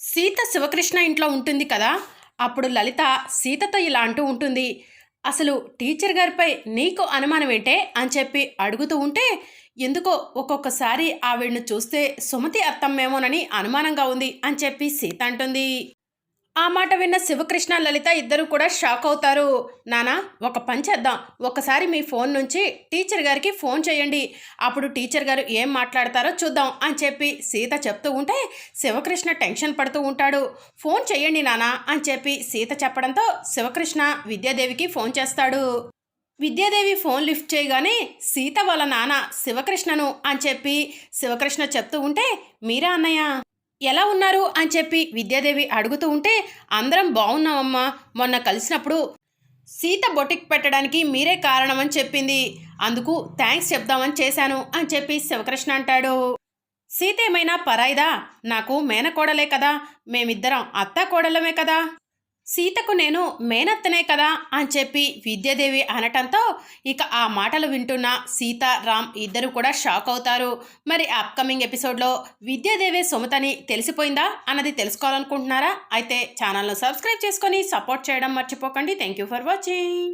సీత శివకృష్ణ ఇంట్లో ఉంటుంది కదా? అప్పుడు లలిత సీతతో ఇలా అంటూ ఉంటుంది. అసలు టీచర్ గారిపై నీకు అనుమానం ఏంటే? అని చెప్పి అడుగుతూ ఉంటే ఎందుకో ఒక్కొక్కసారి ఆవిడను చూస్తే సుమతి అత్తమ్మేమోనని అనుమానంగా ఉంది అని చెప్పి సీత అంటుంది. ఆ మాట విన్న శివకృష్ణ లలిత ఇద్దరు కూడా షాక్ అవుతారు. నానా ఒక పని చేద్దాం. ఒకసారి మీ ఫోన్ నుంచి టీచర్ గారికి ఫోన్ చేయండి. అప్పుడు టీచర్ గారు ఏం మాట్లాడతారో చూద్దాం అని చెప్పి సీత చెప్తూ ఉంటే శివకృష్ణ టెన్షన్ పడుతూ ఉంటాడు. ఫోన్ చేయండి నానా అని చెప్పి సీత చెప్పడంతో శివకృష్ణ విద్యాదేవికి ఫోన్ చేస్తాడు. విద్యాదేవి ఫోన్ లిఫ్ట్ చేయగానే సీత వాళ్ళ నాన్న శివకృష్ణను అని చెప్పి శివకృష్ణ చెప్తూ ఉంటే మీరా అన్నయ్య? ఎలా ఉన్నారు అని చెప్పి విద్యాదేవి అడుగుతూ ఉంటే అందరం బాగున్నామమ్మా మొన్న కలిసినప్పుడు సీత బొటిక్ పెట్టడానికి మీరే కారణమని చెప్పింది. అందుకు థ్యాంక్స్ చెప్దామని చేశాను అని చెప్పి శివకృష్ణ అంటాడు. సీత ఏమైనా పరాయిదా? నాకు మేనకోడలే కదా. మేమిద్దరం అత్త కోడలమే కదా. సీతకు నేను మేనత్తనే కదా అని చెప్పి విద్యాదేవి అనటంతో ఇక ఆ మాటలు వింటున్న సీత రామ్ ఇద్దరు కూడా షాక్ అవుతారు. మరి అప్కమింగ్ ఎపిసోడ్లో విద్యాదేవి సుమతని తెలిసిపోయిందా అన్నది తెలుసుకోవాలనుకుంటున్నారా? అయితే ఛానల్ను సబ్స్క్రైబ్ చేసుకొని సపోర్ట్ చేయడం మర్చిపోకండి. Thank you for watching